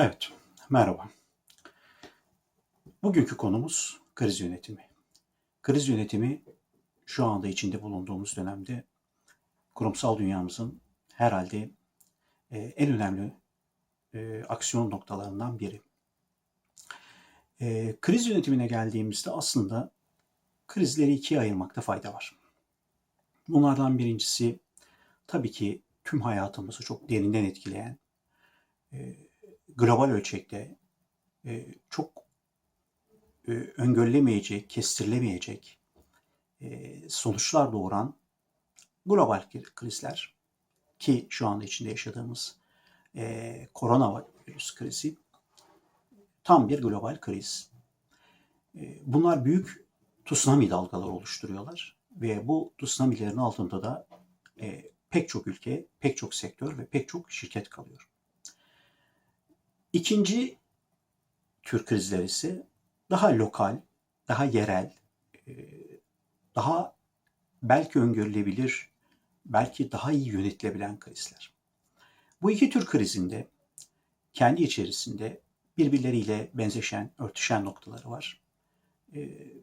Evet, merhaba. Bugünkü konumuz kriz yönetimi. Kriz yönetimi şu anda içinde bulunduğumuz dönemde kurumsal dünyamızın herhalde e, en önemli e, aksiyon noktalarından biri. E, kriz yönetimine geldiğimizde aslında krizleri ikiye ayırmakta fayda var. Bunlardan birincisi tabii ki tüm hayatımızı çok derinden etkileyen e, global ölçekte e, çok e, öngörülemeyecek, kestirilemeyecek e, sonuçlar doğuran global krizler ki şu anda içinde yaşadığımız e, koronavirüs krizi tam bir global kriz. E, bunlar büyük tsunami dalgaları oluşturuyorlar ve bu tsunamilerin altında da e, pek çok ülke, pek çok sektör ve pek çok şirket kalıyor. İkinci tür krizler ise daha lokal, daha yerel, e, daha belki öngörülebilir, belki daha iyi yönetilebilen krizler. Bu iki tür krizinde kendi içerisinde birbirleriyle benzeşen, örtüşen noktaları var. E,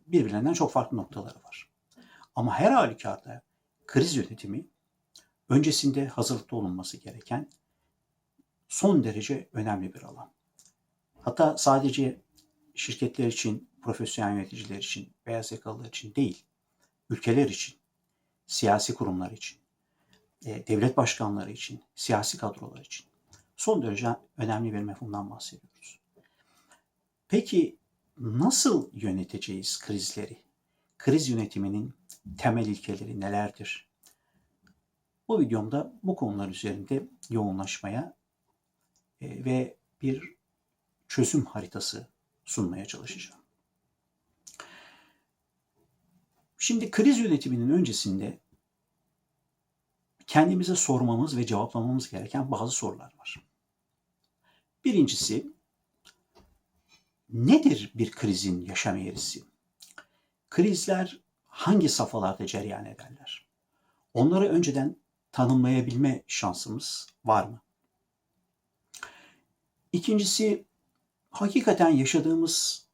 birbirlerinden çok farklı noktaları var. Ama her halükarda kriz yönetimi öncesinde hazırlıklı olunması gereken son derece önemli bir alan. Hatta sadece şirketler için, profesyonel yöneticiler için, beyaz yakalılar için değil, ülkeler için, siyasi kurumlar için, e, devlet başkanları için, siyasi kadrolar için son derece önemli bir mefhumdan bahsediyoruz. Peki nasıl yöneteceğiz krizleri? Kriz yönetiminin temel ilkeleri nelerdir? Bu videomda bu konular üzerinde yoğunlaşmaya ve bir çözüm haritası sunmaya çalışacağım. Şimdi kriz yönetiminin öncesinde kendimize sormamız ve cevaplamamız gereken bazı sorular var. Birincisi, nedir bir krizin yaşam eğrisi? Krizler hangi safhalarda cereyan ederler? Onları önceden tanımlayabilme şansımız var mı? İkincisi, hakikaten yaşadığımız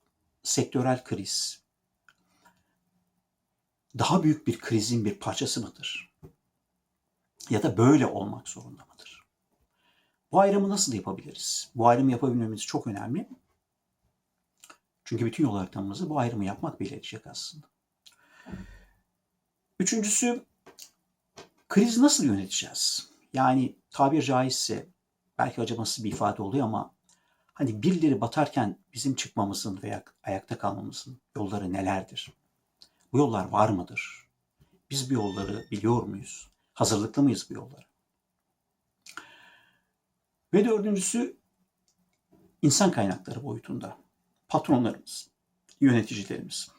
sektörel kriz daha büyük bir krizin bir parçası mıdır? Ya da böyle olmak zorunda mıdır? Bu ayrımı nasıl yapabiliriz? Bu ayrımı yapabilmemiz çok önemli. Çünkü bütün yol haritamızı bu ayrımı yapmak belirleyecek aslında. Üçüncüsü, kriz nasıl yöneteceğiz? Yani tabir caizse belki acımasız bir ifade oluyor ama hani birileri batarken bizim çıkmamızın veya ayakta kalmamızın yolları nelerdir? Bu yollar var mıdır? Biz bu yolları biliyor muyuz? Hazırlıklı mıyız bu yollara? Ve dördüncüsü insan kaynakları boyutunda. Patronlarımız, yöneticilerimiz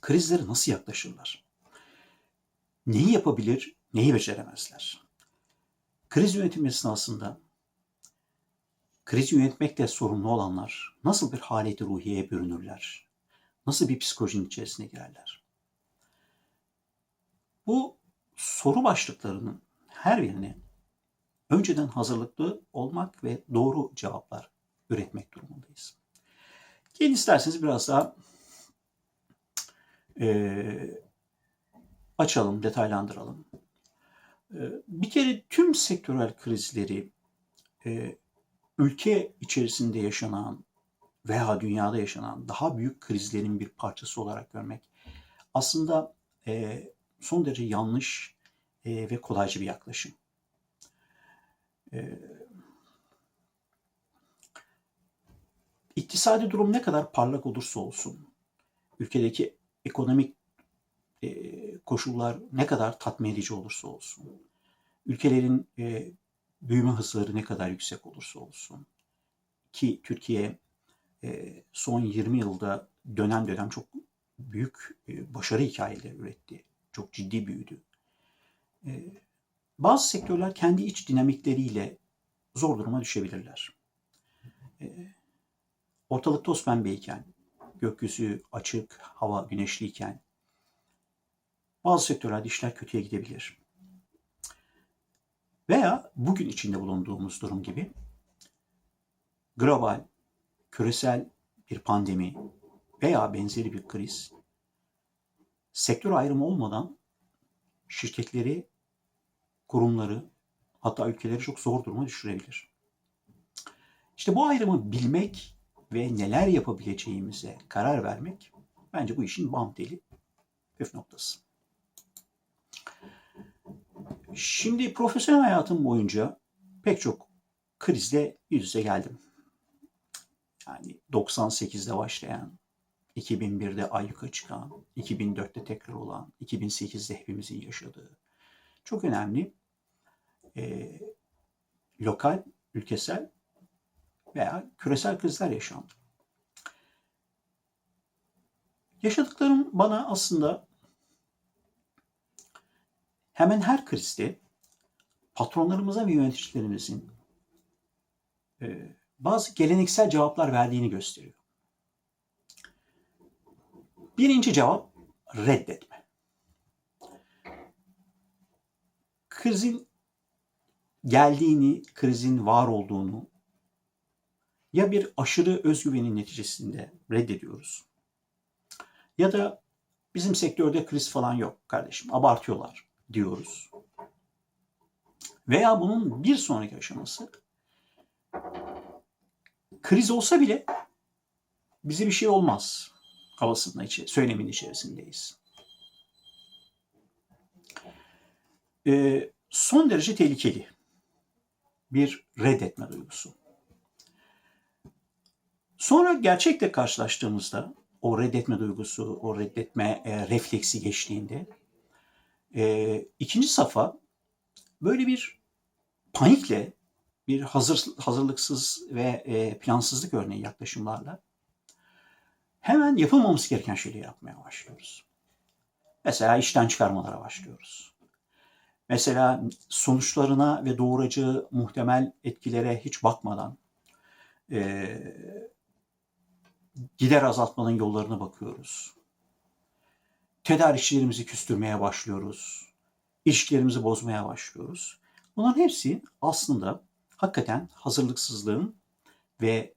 krizlere nasıl yaklaşırlar? Neyi yapabilir, neyi beceremezler? Kriz yönetimi esnasında kriz yönetmekle sorumlu olanlar nasıl bir haleti ruhiyeye bürünürler? Nasıl bir psikolojinin içerisine girerler? Bu soru başlıklarının her birine önceden hazırlıklı olmak ve doğru cevaplar üretmek durumundayız. Gelin isterseniz biraz daha e, açalım, detaylandıralım. E, bir kere tüm sektörel krizleri e, ülke içerisinde yaşanan veya dünyada yaşanan daha büyük krizlerin bir parçası olarak görmek aslında e, son derece yanlış e, ve kolaycı bir yaklaşım. E, iktisadi durum ne kadar parlak olursa olsun, ülkedeki ekonomik e, koşullar ne kadar tatmin edici olursa olsun, ülkelerin e, büyüme hızları ne kadar yüksek olursa olsun ki Türkiye e, son 20 yılda dönem dönem çok büyük e, başarı hikayeleri üretti. Çok ciddi büyüdü. E, bazı sektörler kendi iç dinamikleriyle zor duruma düşebilirler. Ortalık toz pembeyken, gökyüzü açık, hava güneşliyken bazı sektörlerde işler kötüye gidebilir. Veya bugün içinde bulunduğumuz durum gibi global, küresel bir pandemi veya benzeri bir kriz sektör ayrımı olmadan şirketleri, kurumları hatta ülkeleri çok zor duruma düşürebilir. İşte bu ayrımı bilmek ve neler yapabileceğimize karar vermek bence bu işin bam deli püf noktası. Şimdi profesyonel hayatım boyunca pek çok krizle yüz yüze geldim. Yani 98'de başlayan, 2001'de ayyuka çıkan, 2004'te tekrar olan, 2008'de hepimizin yaşadığı çok önemli e, lokal, ülkesel veya küresel krizler yaşandı. Yaşadıklarım bana aslında hemen her krizde patronlarımıza ve yöneticilerimizin e, bazı geleneksel cevaplar verdiğini gösteriyor. Birinci cevap reddetme. Krizin geldiğini, krizin var olduğunu ya bir aşırı özgüvenin neticesinde reddediyoruz ya da bizim sektörde kriz falan yok kardeşim abartıyorlar diyoruz. Veya bunun bir sonraki aşaması kriz olsa bile bize bir şey olmaz havasında içi, söylemin içerisindeyiz. Ee, son derece tehlikeli bir reddetme duygusu. Sonra gerçekle karşılaştığımızda o reddetme duygusu, o reddetme e, refleksi geçtiğinde e, ikinci safa böyle bir panikle, bir hazır hazırlıksız ve e, plansızlık örneği yaklaşımlarla hemen yapılmaması gereken şeyleri yapmaya başlıyoruz. Mesela işten çıkarmalara başlıyoruz. Mesela sonuçlarına ve doğuracağı muhtemel etkilere hiç bakmadan e, gider azaltmanın yollarına bakıyoruz. Tedarikçilerimizi küstürmeye başlıyoruz. İlişkilerimizi bozmaya başlıyoruz. Bunların hepsi aslında hakikaten hazırlıksızlığın ve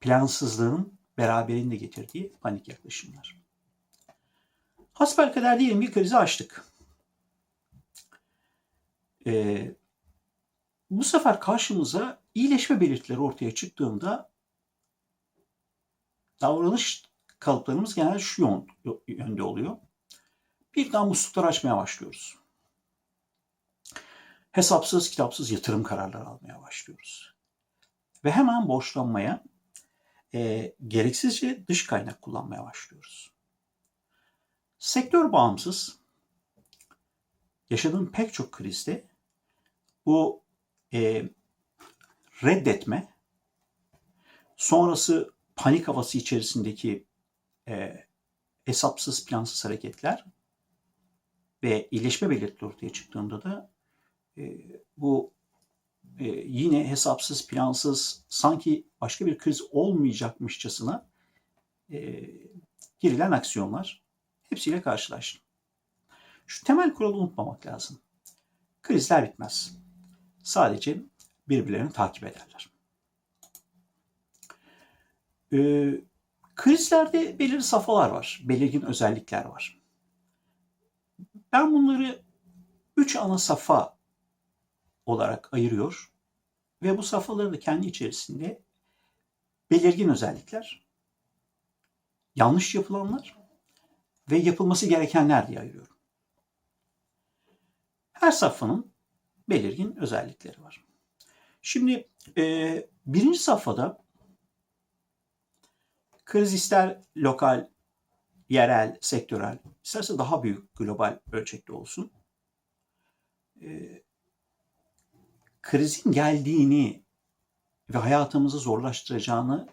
plansızlığın beraberinde getirdiği panik yaklaşımlar. Hasbelkader diyelim bir krizi açtık. Ee, bu sefer karşımıza iyileşme belirtileri ortaya çıktığında davranış kalıplarımız genelde şu yönde oluyor. Birden muslukları açmaya başlıyoruz. Hesapsız kitapsız yatırım kararları almaya başlıyoruz. Ve hemen borçlanmaya, e, gereksizce dış kaynak kullanmaya başlıyoruz. Sektör bağımsız, yaşadığım pek çok krizde bu e, reddetme, sonrası panik havası içerisindeki e, hesapsız plansız hareketler ve iyileşme belirtileri ortaya çıktığında da e, bu e, yine hesapsız plansız sanki başka bir kriz olmayacakmışçasına e, girilen aksiyonlar hepsiyle karşılaştım. Şu temel kuralı unutmamak lazım. Krizler bitmez. Sadece birbirlerini takip ederler. Ee, krizlerde belirli safhalar var, belirgin özellikler var. Ben bunları üç ana safa olarak ayırıyor ve bu safhaları da kendi içerisinde belirgin özellikler, yanlış yapılanlar ve yapılması gerekenler diye ayırıyorum. Her safhanın belirgin özellikleri var. Şimdi e, birinci safhada Kriz ister lokal, yerel, sektörel, isterse daha büyük global ölçekte olsun. Ee, krizin geldiğini ve hayatımızı zorlaştıracağını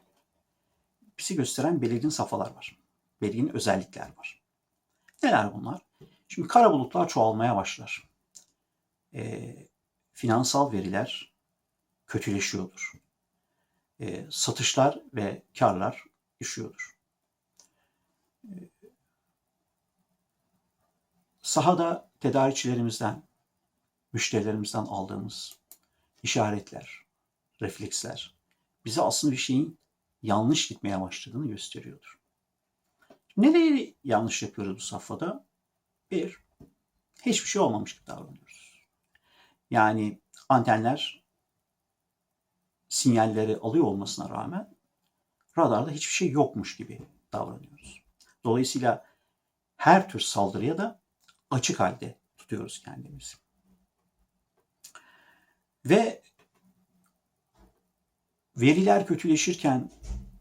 bizi gösteren belirgin safhalar var. Belirgin özellikler var. Neler bunlar? Şimdi kara bulutlar çoğalmaya başlar. E, finansal veriler kötüleşiyordur. E, satışlar ve karlar düşüyordur. Sahada tedarikçilerimizden, müşterilerimizden aldığımız işaretler, refleksler bize aslında bir şeyin yanlış gitmeye başladığını gösteriyordur. Nereye yanlış yapıyoruz bu safhada? Bir, hiçbir şey olmamış gibi davranıyoruz. Yani antenler sinyalleri alıyor olmasına rağmen radarda hiçbir şey yokmuş gibi davranıyoruz. Dolayısıyla her tür saldırıya da açık halde tutuyoruz kendimizi. Ve veriler kötüleşirken,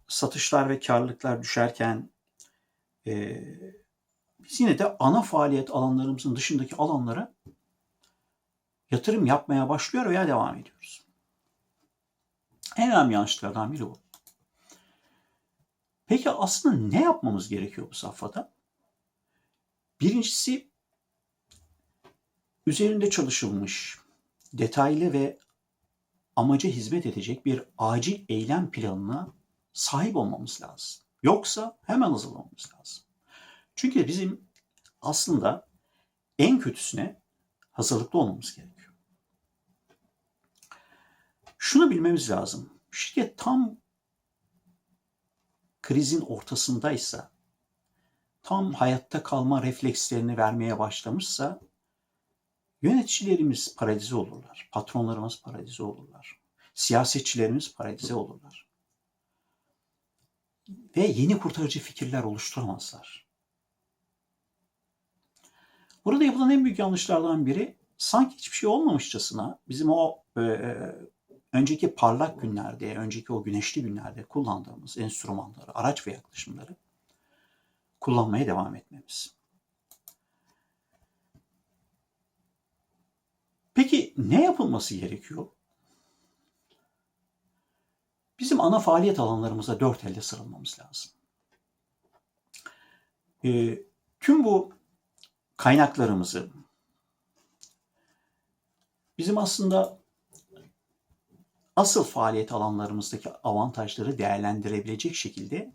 satışlar ve karlılıklar düşerken e, biz yine de ana faaliyet alanlarımızın dışındaki alanlara yatırım yapmaya başlıyor veya devam ediyoruz. En önemli yanlışlıklardan biri bu. Peki aslında ne yapmamız gerekiyor bu safhada? Birincisi üzerinde çalışılmış, detaylı ve amaca hizmet edecek bir acil eylem planına sahip olmamız lazım. Yoksa hemen hazırlamamız lazım. Çünkü bizim aslında en kötüsüne hazırlıklı olmamız gerekiyor. Şunu bilmemiz lazım. Şirket tam krizin ortasındaysa, tam hayatta kalma reflekslerini vermeye başlamışsa yöneticilerimiz paralize olurlar, patronlarımız paralize olurlar, siyasetçilerimiz paralize olurlar. Ve yeni kurtarıcı fikirler oluşturamazlar. Burada yapılan en büyük yanlışlardan biri sanki hiçbir şey olmamışçasına bizim o e, önceki parlak günlerde, önceki o güneşli günlerde kullandığımız enstrümanları, araç ve yaklaşımları kullanmaya devam etmemiz. Peki ne yapılması gerekiyor? Bizim ana faaliyet alanlarımıza dört elde sarılmamız lazım. E, tüm bu kaynaklarımızı bizim aslında asıl faaliyet alanlarımızdaki avantajları değerlendirebilecek şekilde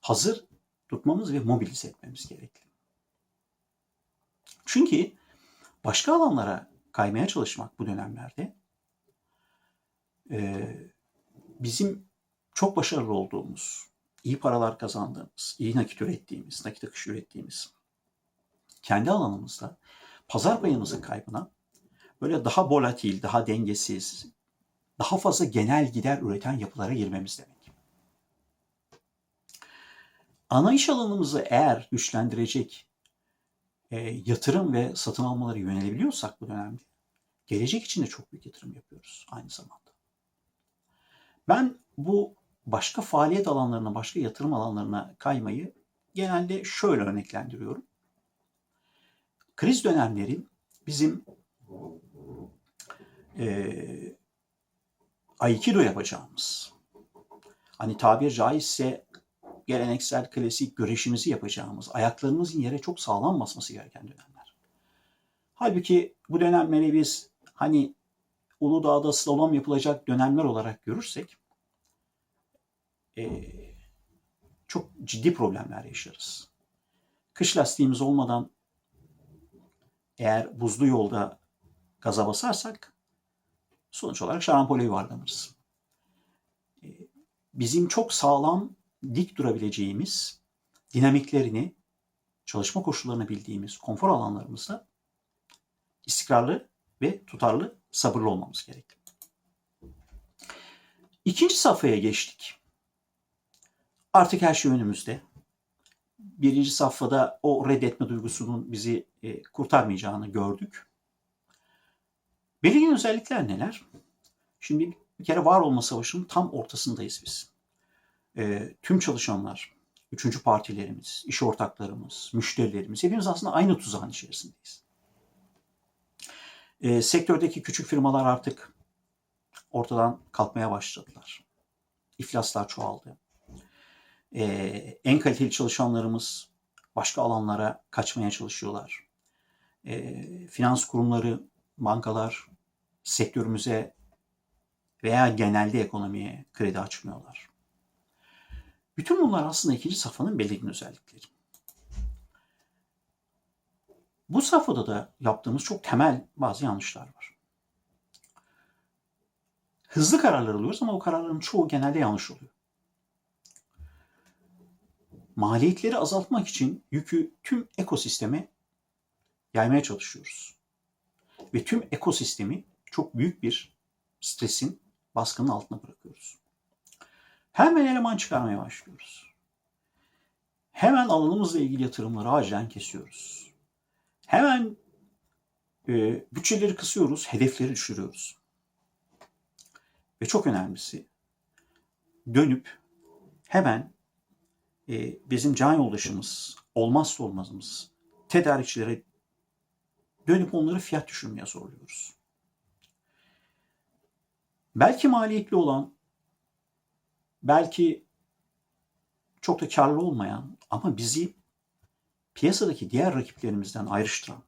hazır tutmamız ve mobilize etmemiz gerekli. Çünkü başka alanlara kaymaya çalışmak bu dönemlerde e, bizim çok başarılı olduğumuz, iyi paralar kazandığımız, iyi nakit ürettiğimiz, nakit akışı ürettiğimiz kendi alanımızda pazar payımızın kaybına böyle daha volatil, daha dengesiz, daha fazla genel gider üreten yapılara girmemiz demek. Ana iş alanımızı eğer güçlendirecek e, yatırım ve satın almaları yönelebiliyorsak bu dönemde gelecek için de çok büyük yatırım yapıyoruz aynı zamanda. Ben bu başka faaliyet alanlarına, başka yatırım alanlarına kaymayı genelde şöyle örneklendiriyorum. Kriz dönemleri bizim e, Aikido yapacağımız, hani tabir caizse geleneksel klasik güreşimizi yapacağımız, ayaklarımızın yere çok sağlam basması gereken dönemler. Halbuki bu dönemleri biz hani Uludağ'da slalom yapılacak dönemler olarak görürsek e, çok ciddi problemler yaşarız. Kış lastiğimiz olmadan eğer buzlu yolda gaza basarsak sonuç olarak şarampole yuvarlanırız. E, bizim çok sağlam, dik durabileceğimiz, dinamiklerini, çalışma koşullarını bildiğimiz konfor alanlarımızda istikrarlı ve tutarlı, sabırlı olmamız gerekli. İkinci safhaya geçtik. Artık her şey önümüzde. Birinci safhada o reddetme duygusunun bizi e, kurtarmayacağını gördük. Belirgin özellikler neler? Şimdi bir kere var olma savaşının tam ortasındayız biz. E, tüm çalışanlar, üçüncü partilerimiz, iş ortaklarımız, müşterilerimiz hepimiz aslında aynı tuzağın içerisindeyiz. E, sektördeki küçük firmalar artık ortadan kalkmaya başladılar. İflaslar çoğaldı. E, en kaliteli çalışanlarımız başka alanlara kaçmaya çalışıyorlar. E, finans kurumları, bankalar sektörümüze veya genelde ekonomiye kredi açmıyorlar. Bütün bunlar aslında ikinci safhanın belirgin özellikleri. Bu safhada da yaptığımız çok temel bazı yanlışlar var. hızlı kararlar alıyoruz ama o kararların çoğu genelde yanlış oluyor. Maliyetleri azaltmak için yükü tüm ekosisteme yaymaya çalışıyoruz. Ve tüm ekosistemi çok büyük bir stresin, baskının altına bırakıyoruz. Hemen eleman çıkarmaya başlıyoruz. Hemen alanımızla ilgili yatırımları acilen kesiyoruz. Hemen e, bütçeleri kısıyoruz, hedefleri düşürüyoruz. Ve çok önemlisi dönüp hemen e, bizim can yoldaşımız, olmazsa olmazımız tedarikçilere dönüp onları fiyat düşürmeye zorluyoruz. Belki maliyetli olan, belki çok da karlı olmayan ama bizi piyasadaki diğer rakiplerimizden ayrıştıran,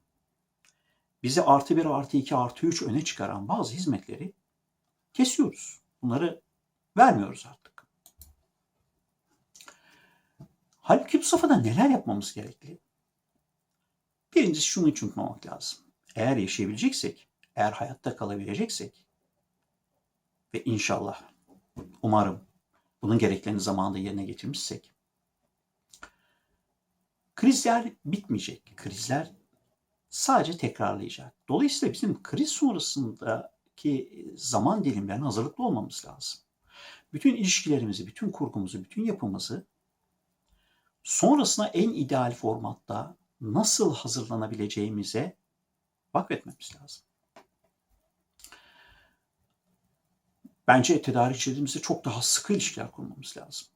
bizi artı bir, artı iki, artı üç öne çıkaran bazı hizmetleri kesiyoruz. Bunları vermiyoruz artık. Halbuki bu safhada neler yapmamız gerekli? Birincisi şunu hiç unutmamak lazım. Eğer yaşayabileceksek, eğer hayatta kalabileceksek ve inşallah, umarım bunun gereklerini zamanında yerine getirmişsek, krizler bitmeyecek. Krizler sadece tekrarlayacak. Dolayısıyla bizim kriz sonrasındaki zaman dilimlerine hazırlıklı olmamız lazım. Bütün ilişkilerimizi, bütün kurgumuzu, bütün yapımızı sonrasına en ideal formatta nasıl hazırlanabileceğimize vakfetmemiz lazım. Bence tedarikçilerimizle çok daha sıkı ilişkiler kurmamız lazım.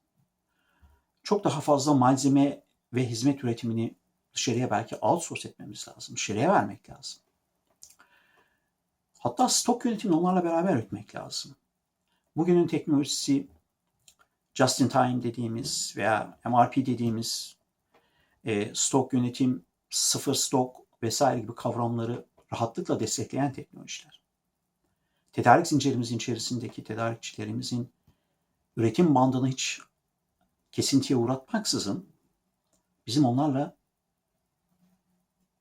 Çok daha fazla malzeme ve hizmet üretimini dışarıya belki outsource etmemiz lazım. Dışarıya vermek lazım. Hatta stok yönetimini onlarla beraber etmek lazım. Bugünün teknolojisi just in time dediğimiz veya MRP dediğimiz e, stok yönetim, sıfır stok vesaire gibi kavramları rahatlıkla destekleyen teknolojiler. Tedarik zincirimizin içerisindeki tedarikçilerimizin üretim bandını hiç kesintiye uğratmaksızın bizim onlarla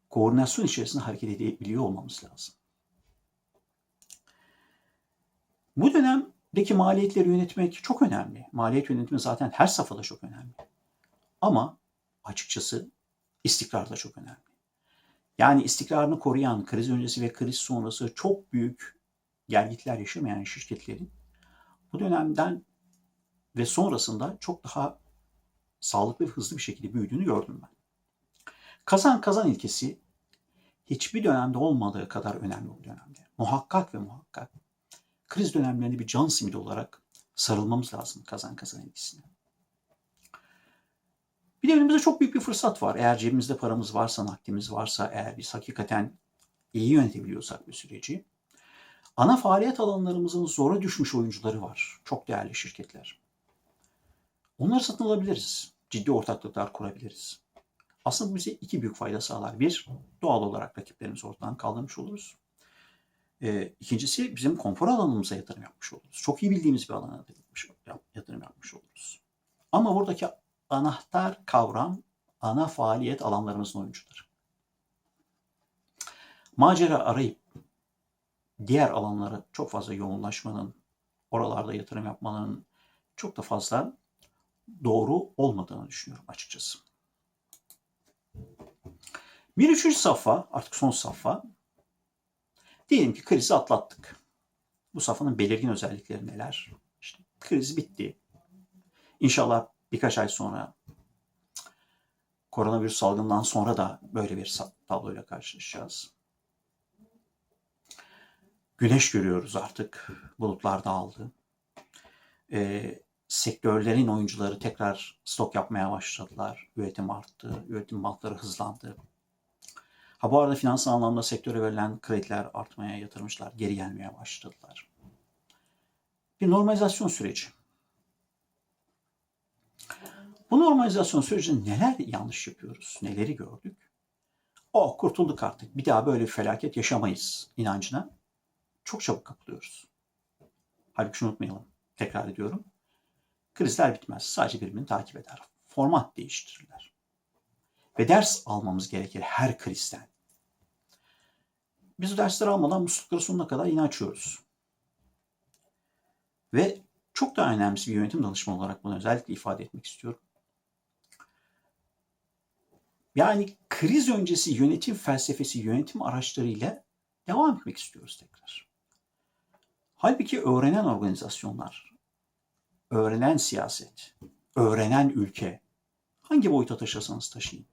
koordinasyon içerisinde hareket edebiliyor olmamız lazım. Bu dönemdeki maliyetleri yönetmek çok önemli. Maliyet yönetimi zaten her safhada çok önemli. Ama açıkçası istikrar da çok önemli. Yani istikrarını koruyan kriz öncesi ve kriz sonrası çok büyük gelgitler yaşamayan şirketlerin bu dönemden ve sonrasında çok daha sağlıklı ve hızlı bir şekilde büyüdüğünü gördüm ben. Kazan kazan ilkesi hiçbir dönemde olmadığı kadar önemli bu dönemde. Muhakkak ve muhakkak kriz dönemlerinde bir can simidi olarak sarılmamız lazım kazan kazan ilkesine. Bir de önümüzde çok büyük bir fırsat var. Eğer cebimizde paramız varsa, nakdimiz varsa, eğer biz hakikaten iyi yönetebiliyorsak bir süreci. Ana faaliyet alanlarımızın zora düşmüş oyuncuları var. Çok değerli şirketler. Onları satın alabiliriz. Ciddi ortaklıklar kurabiliriz. Aslında bize iki büyük fayda sağlar. Bir, doğal olarak rakiplerimizi ortadan kaldırmış oluruz. E, ikincisi bizim konfor alanımıza yatırım yapmış oluruz. Çok iyi bildiğimiz bir alana yatırım yapmış oluruz. Ama buradaki anahtar kavram ana faaliyet alanlarımızın oyuncuları. Macera arayıp diğer alanlara çok fazla yoğunlaşmanın, oralarda yatırım yapmanın çok da fazla doğru olmadığını düşünüyorum açıkçası. Bir üçüncü safha, artık son safha. Diyelim ki krizi atlattık. Bu safhanın belirgin özellikleri neler? İşte kriz bitti. İnşallah birkaç ay sonra koronavirüs salgından sonra da böyle bir tabloyla karşılaşacağız. Güneş görüyoruz artık. Bulutlar dağıldı. Ee, sektörlerin oyuncuları tekrar stok yapmaya başladılar. Üretim arttı. Üretim bantları hızlandı. Ha bu arada finansal anlamda sektöre verilen krediler artmaya, yatırmışlar geri gelmeye başladılar. Bir normalizasyon süreci. Bu normalizasyon sürecinde neler yanlış yapıyoruz, neleri gördük? O kurtulduk artık. Bir daha böyle bir felaket yaşamayız inancına çok çabuk kapılıyoruz. Halbuki şunu unutmayalım. Tekrar ediyorum. Krizler bitmez. Sadece birbirini takip eder. Format değiştirirler. Ve ders almamız gerekir her krizden. Biz o dersleri almadan muslukları sonuna kadar yine. Ve çok daha önemlisi bir yönetim danışmanı olarak bunu özellikle ifade etmek istiyorum. Yani kriz öncesi yönetim felsefesi, yönetim araçlarıyla devam etmek istiyoruz tekrar. Halbuki öğrenen organizasyonlar, öğrenen siyaset, öğrenen ülke, hangi boyuta taşırsanız taşıyın,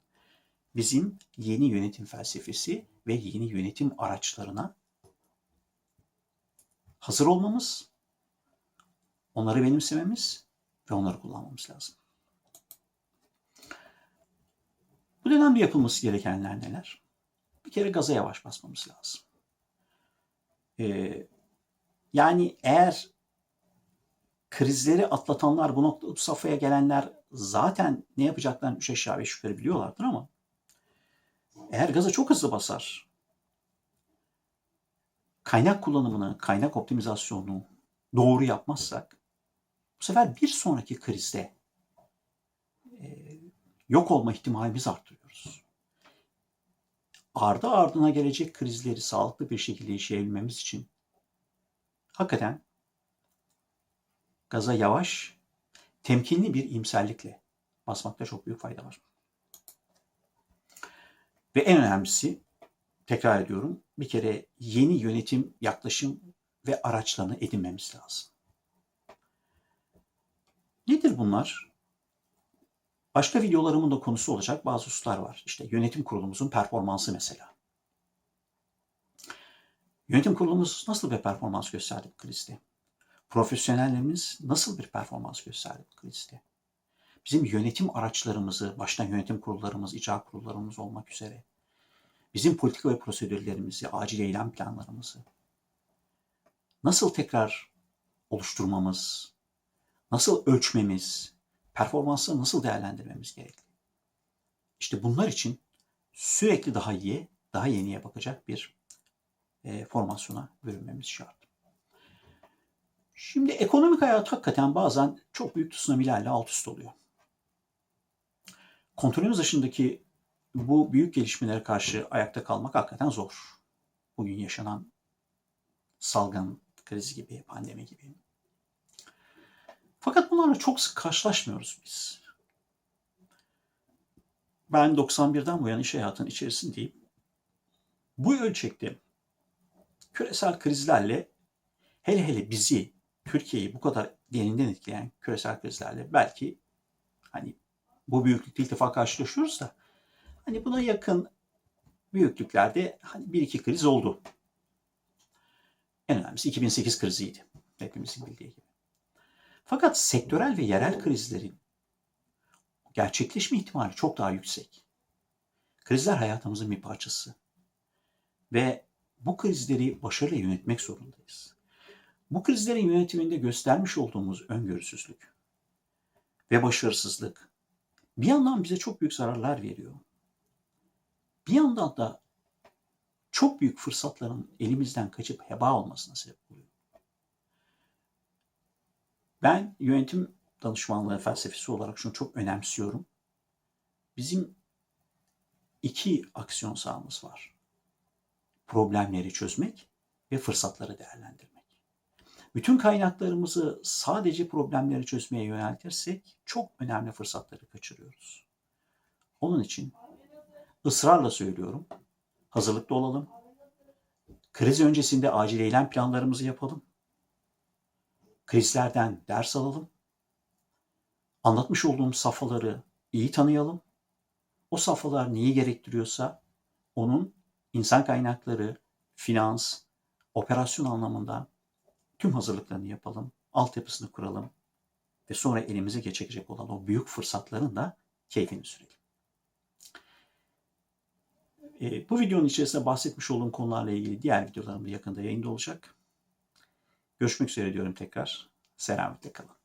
bizim yeni yönetim felsefesi ve yeni yönetim araçlarına hazır olmamız, onları benimsememiz ve onları kullanmamız lazım. Bu dönemde yapılması gerekenler neler? Bir kere gaza yavaş basmamız lazım. Ee, yani eğer krizleri atlatanlar, bu nokta bu safhaya gelenler zaten ne yapacaklarını üç aşağı beş yukarı biliyorlardır ama eğer gaza çok hızlı basar, kaynak kullanımını, kaynak optimizasyonunu doğru yapmazsak bu sefer bir sonraki krizde e, yok olma ihtimalimizi arttırıyoruz. Ardı ardına gelecek krizleri sağlıklı bir şekilde yaşayabilmemiz için hakikaten gaza yavaş, temkinli bir imserlikle basmakta çok büyük fayda var. Ve en önemlisi, tekrar ediyorum, bir kere yeni yönetim yaklaşım ve araçlarını edinmemiz lazım. Nedir bunlar? Başka videolarımın da konusu olacak bazı hususlar var. İşte yönetim kurulumuzun performansı mesela. Yönetim kurulumuz nasıl bir performans gösterdi bu krizde? Profesyonellerimiz nasıl bir performans gösterdi bu krizde? Bizim yönetim araçlarımızı, baştan yönetim kurullarımız, icra kurullarımız olmak üzere, bizim politika ve prosedürlerimizi, acil eylem planlarımızı nasıl tekrar oluşturmamız, nasıl ölçmemiz, performansı nasıl değerlendirmemiz gerekli? İşte bunlar için sürekli daha iyi, daha yeniye bakacak bir e, formasyona bölünmemiz şart. Şimdi ekonomik hayat hakikaten bazen çok büyük tsunamilerle alt üst oluyor. Kontrolümüz dışındaki bu büyük gelişmelere karşı ayakta kalmak hakikaten zor. Bugün yaşanan salgın krizi gibi, pandemi gibi. Fakat bunlarla çok sık karşılaşmıyoruz biz. Ben 91'den bu yana iş hayatının içerisindeyim. Bu ölçekte küresel krizlerle hele hele bizi, Türkiye'yi bu kadar derinden etkileyen küresel krizlerle belki hani bu büyüklükte ilk defa karşılaşıyoruz da hani buna yakın büyüklüklerde hani bir iki kriz oldu. En önemlisi 2008 kriziydi. Hepimizin bildiği gibi. Fakat sektörel ve yerel krizlerin gerçekleşme ihtimali çok daha yüksek. Krizler hayatımızın bir parçası. Ve bu krizleri başarıyla yönetmek zorundayız. Bu krizlerin yönetiminde göstermiş olduğumuz öngörüsüzlük ve başarısızlık bir yandan bize çok büyük zararlar veriyor. Bir yandan da çok büyük fırsatların elimizden kaçıp heba olmasına sebep oluyor. Ben yönetim danışmanlığı felsefesi olarak şunu çok önemsiyorum. Bizim iki aksiyon sahamız var. Problemleri çözmek ve fırsatları değerlendirmek. Bütün kaynaklarımızı sadece problemleri çözmeye yöneltirsek çok önemli fırsatları kaçırıyoruz. Onun için ısrarla söylüyorum. Hazırlıklı olalım. Kriz öncesinde acil eylem planlarımızı yapalım. Krizlerden ders alalım. Anlatmış olduğum safhaları iyi tanıyalım. O safhalar neyi gerektiriyorsa onun insan kaynakları, finans, operasyon anlamında tüm hazırlıklarını yapalım, altyapısını kuralım ve sonra elimize geçecek olan o büyük fırsatların da keyfini sürelim. E, bu videonun içerisinde bahsetmiş olduğum konularla ilgili diğer videolarım da yakında yayında olacak. Görüşmek üzere diyorum tekrar. Selametle kalın.